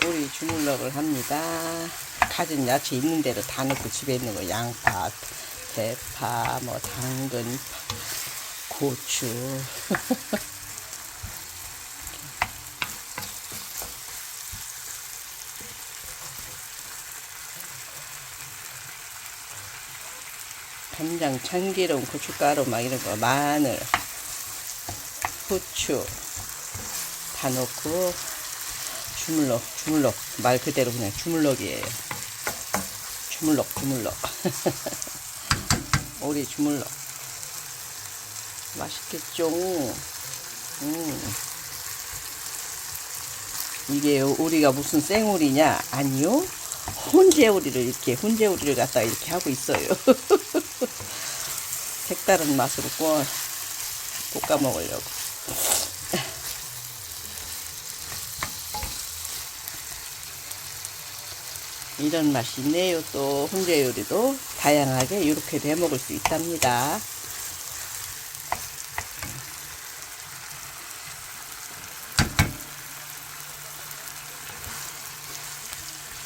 우리 주물럭을 합니다. 가진 야채 있는 대로 다 넣고 집에 있는 거 양파, 대파, 뭐 당근, 고추. 간장, 참기름, 고춧가루 막 이런 거 마늘, 후추 다 넣고 주물럭, 주물럭 말 그대로 그냥 주물럭이에요. 주물럭, 주물럭. 오리 주물럭. 맛있겠죠? 음. 이게 우리가 무슨 생오리냐? 아니요. 훈제오리를 이렇게 훈제오리를 갖다 이렇게 하고 있어요. 색다른 맛으로 구워 볶아 먹으려고. 이런 맛이 있네요. 또 훈제 요리도 다양하게 이렇게도 해 먹을 수 있답니다.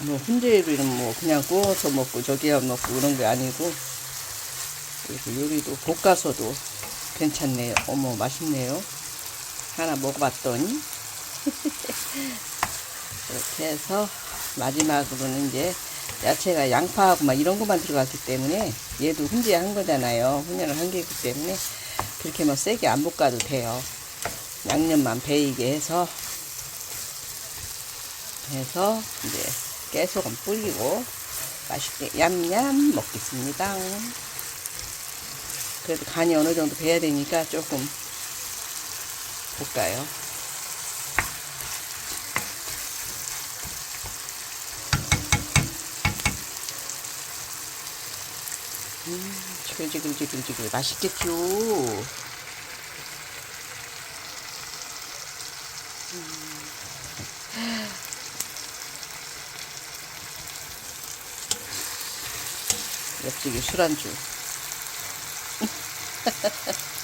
뭐 훈제 요리는 뭐 그냥 구워서 먹고 저기야 먹고 그런 게 아니고 이렇게 요리도 볶아서도 괜찮네요. 어머 맛있네요. 하나 먹어봤더니 이렇게 해서 마지막으로는 이제 야채가 양파하고 막 이런 것만 들어갔기 때문에 얘도 훈제한 거잖아요. 훈연을 한 개이기 때문에 그렇게 뭐 세게 안 볶아도 돼요. 양념만 배이게 해서 해서 이제 깨소금 뿌리고 맛있게 얌얌 먹겠습니다. 그래도 간이 어느 정도 배야 되니까 조금 볶아요. 음, 지글지글지글지글 맛있겠죠. 옆집에 술안주.